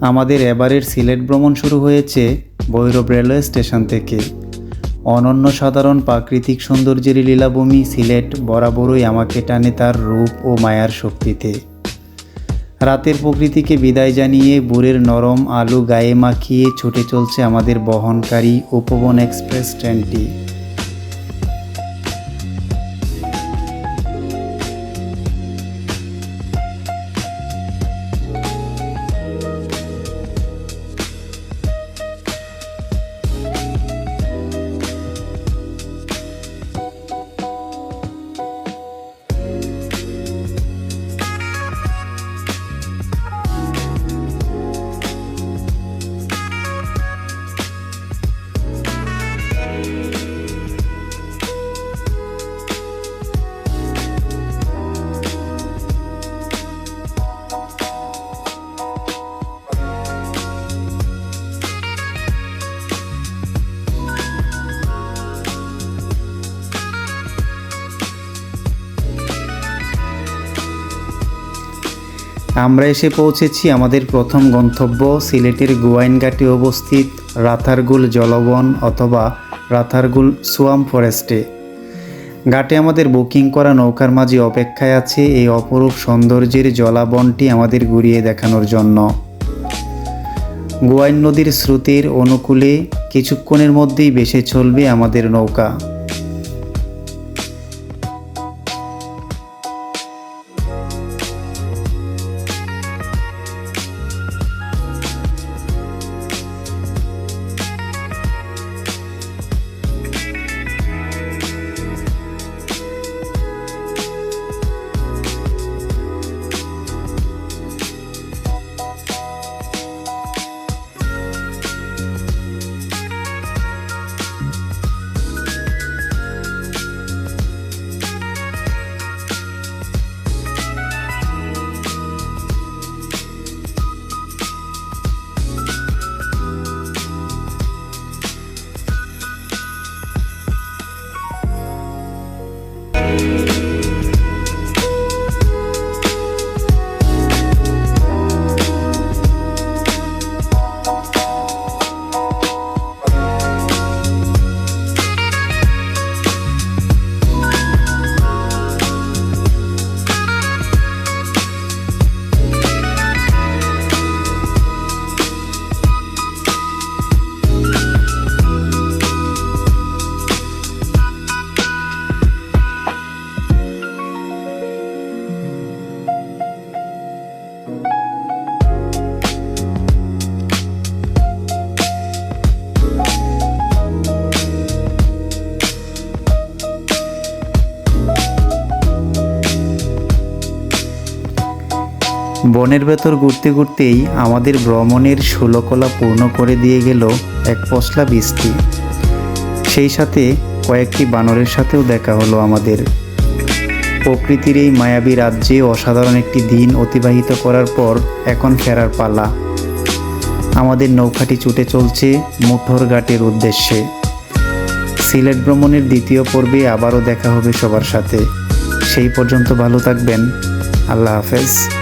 আমাদের এবারের সিলেট ভ্রমণ শুরু হয়েছে ভৈরব রেলওয়ে স্টেশন থেকে। অনন্য সাধারণ প্রাকৃতিক সৌন্দর্যের লীলাভূমি সিলেট বরাবরই আমাকে টানে তার রূপ ও মায়ার শক্তিতে। রাতের প্রকৃতিকে বিদায় জানিয়ে বুড়ের নরম আলু গায়ে মাখিয়ে ছুটে চলছে আমাদের বহনকারী উপবন এক্সপ্রেস ট্রেনটি। আমরা এসে পৌঁছেছি আমাদের প্রথম গন্তব্য সিলেটের গোয়াইনঘাটে অবস্থিত রাথারগুল জলবন অথবা রাথারগুল সোয়াম ফরেস্টে। ঘাটে আমাদের বুকিং করা নৌকার মাঝে অপেক্ষায় আছে এই অপরূপ সৌন্দর্যের জলাবনটি আমাদের ঘুরিয়ে দেখানোর জন্য। গোয়াইন নদীর স্রোতের অনুকূলে কিছুক্ষণের মধ্যেই বেসে চলবে আমাদের নৌকা। বনের ভেতর ঘুরতে ঘুরতেই আমাদের ভ্রমণের ষোলকলা পূর্ণ করে দিয়ে গেল এক পশলা বৃষ্টি। সেই সাথে কয়েকটি বানরের সাথেও দেখা হলো আমাদের। প্রকৃতির এই মায়াবী রাজ্যে অসাধারণ একটি দিন অতিবাহিত করার পর এখন ফেরার পালা। আমাদের নৌকাটি ছুটে চলছে মুঠোর ঘাটের উদ্দেশ্যে। সিলেট ভ্রমণের দ্বিতীয় পর্বে আবারও দেখা হবে সবার সাথে। সেই পর্যন্ত ভালো থাকবেন। আল্লাহ হাফেজ।